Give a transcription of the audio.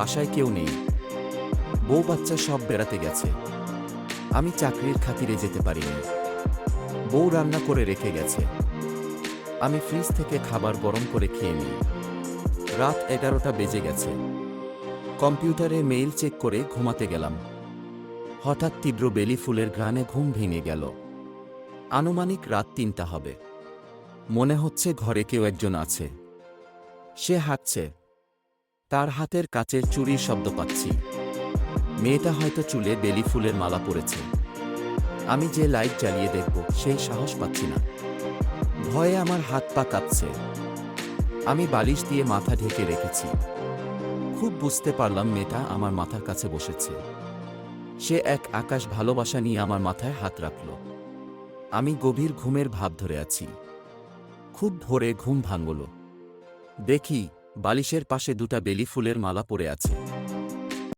বাসায় কেউ নেই। বউ বাচ্চা সব বেড়াতে গেছে। আমি চাকরির খাতিরে যেতে পারিনি। বউ রান্না করে রেখে গেছে। আমি ফ্রিজ থেকে খাবার গরম করে খেয়ে নিই। রাত এগারোটা বেজে গেছে। কম্পিউটারে মেইল চেক করে ঘুমাতে গেলাম। হঠাৎ তীব্র বেলি ফুলের ঘ্রাণে ঘুম ভেঙে গেল। আনুমানিক রাত তিনটা হবে। মনে হচ্ছে ঘরে কেউ একজন আছে। সে হাঁটছে। তার হাতের কাচের চুরির শব্দ পাচ্ছি। মেয়েটা হয়তো চুলে বেলি ফুলের মালা পরেছে। আমি যে লাইট জ্বালিয়ে দেখব, সেই সাহস পাচ্ছি না। ভয়ে আমার হাত পা কাঁপছে। আমি বালিশ দিয়ে মাথা ঢেকে রেখেছি। খুব বুঝতে পারলাম মেয়েটা আমার মাথার কাছে বসেছে। সে এক আকাশ ভালোবাসা নিয়ে আমার মাথায় হাত রাখল। আমি গভীর ঘুমের ভাব ধরে আছি। খুব ভোরে ঘুম ভাঙল। দেখি বালিশের পাশে দুটা বেলি ফুলের মালা পড়ে আছে।